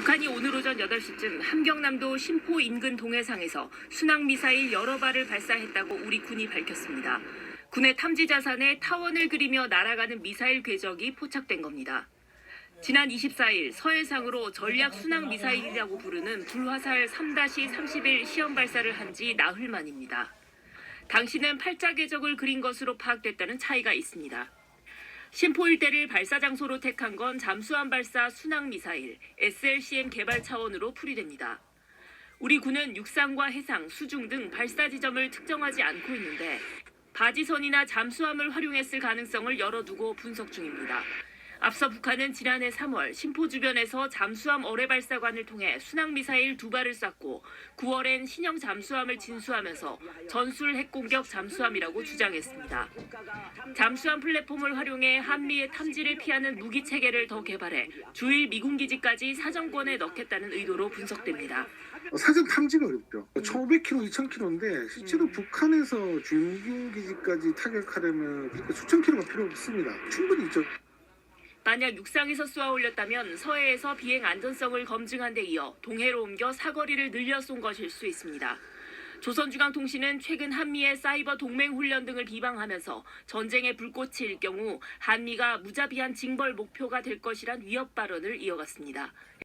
북한이 오늘 오전 8시쯤 함경남도 심포 인근 동해상에서 순항 미사일 여러 발을 발사했다고 우리 군이 밝혔습니다. 군의 탐지 자산에 타원을 그리며 날아가는 미사일 궤적이 포착된 겁니다. 지난 24일 서해상으로 전략 순항 미사일이라고 부르는 불화살 3-31 시험 발사를 한 지 나흘 만입니다. 당시는 팔자 궤적을 그린 것으로 파악됐다는 차이가 있습니다. 심포 일대를 발사 장소로 택한 건 잠수함 발사 순항 미사일 SLCM 개발 차원으로 풀이됩니다. 우리 군은 육상과 해상, 수중 등 발사 지점을 특정하지 않고 있는데 바지선이나 잠수함을 활용했을 가능성을 열어두고 분석 중입니다. 앞서 북한은 지난해 3월 심포 주변에서 잠수함 어뢰 발사관을 통해 순항 미사일 두 발을 쐈고 9월엔 신형 잠수함을 진수하면서 전술 핵공격 잠수함이라고 주장했습니다. 잠수함 플랫폼을 활용해 한미의 탐지를 피하는 무기 체계를 더 개발해 주일 미군 기지까지 사정권에 넣겠다는 의도로 분석됩니다. 어, 사전 탐지가 어렵죠. 1,500km, 2,000km인데 실제로 음. 북한에서 중규 기지까지 타격하려면 그렇게 수천 킬로가 필요 없습니다. 충분히 있죠. 만약 육상에서 쏘아 올렸다면 서해에서 비행 안전성을 검증한 데 이어 동해로 옮겨 사거리를 늘려 쏜 것일 수 있습니다. 조선중앙통신은 최근 한미의 사이버 동맹 훈련 등을 비방하면서 전쟁의 불꽃이 일 경우 한미가 무자비한 징벌 목표가 될 것이란 위협 발언을 이어갔습니다.